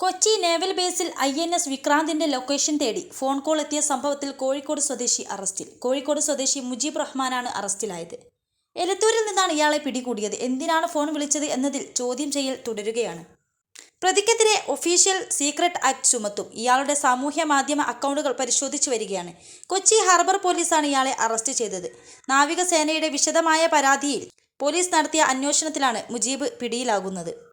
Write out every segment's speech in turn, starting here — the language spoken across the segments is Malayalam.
കൊച്ചി നേവൽ ബേസിൽ ഐ എൻ എസ് വിക്രാന്തിന്റെ ലൊക്കേഷൻ തേടി ഫോൺ കോൾ എത്തിയ സംഭവത്തിൽ കോഴിക്കോട് സ്വദേശി അറസ്റ്റിൽ. കോഴിക്കോട് സ്വദേശി മുജീബ് റഹ്മാനാണ് അറസ്റ്റിലായത്. എലത്തൂരിൽ നിന്നാണ് ഇയാളെ പിടികൂടിയത്. എന്തിനാണ് ഫോൺ വിളിച്ചത് എന്നതിൽ ചോദ്യം ചെയ്യൽ തുടരുകയാണ്. പ്രതിക്കെതിരെ ഒഫീഷ്യൽ സീക്രട്ട് ആക്ട് ചുമത്തും. ഇയാളുടെ സാമൂഹ്യ മാധ്യമ അക്കൗണ്ടുകൾ പരിശോധിച്ചു വരികയാണ്. കൊച്ചി ഹാർബർ പോലീസാണ് ഇയാളെ അറസ്റ്റ് ചെയ്തത്. നാവികസേനയുടെ വിശദമായ പരാതിയിൽ പോലീസ് നടത്തിയ അന്വേഷണത്തിലാണ് മുജീബ് പിടിയിലാകുന്നത്.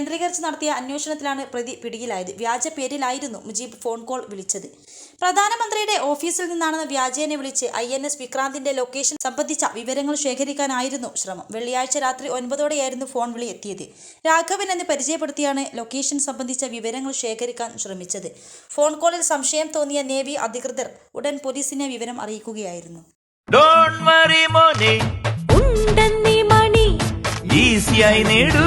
കേന്ദ്രീകരിച്ച് നടത്തിയ അന്വേഷണത്തിലാണ് പ്രതി പിടിയിലായത്. വ്യാജ പേരിലായിരുന്നു മുജീബ് ഫോൺ കോൾ വിളിച്ചത്. പ്രധാനമന്ത്രിയുടെ ഓഫീസിൽ നിന്നാണെന്ന് വ്യാജേനെ വിളിച്ച് ഐ എൻ എസ് വിക്രാന്തിന്റെ ലൊക്കേഷൻ സംബന്ധിച്ച വിവരങ്ങൾ ശേഖരിക്കാനായിരുന്നു ശ്രമം. വെള്ളിയാഴ്ച രാത്രി ഒൻപതോടെയായിരുന്നു ഫോൺ വിളി എത്തിയത്. രാഘവൻ എന്ന് പരിചയപ്പെടുത്തിയാണ് ലൊക്കേഷൻ സംബന്ധിച്ച വിവരങ്ങൾ ശേഖരിക്കാൻ ശ്രമിച്ചത്. ഫോൺ കോളിൽ സംശയം തോന്നിയ നേവി അധികൃതർ ഉടൻ പോലീസിനെ വിവരം അറിയിക്കുകയായിരുന്നു. ഈസിയായി നേടൂ.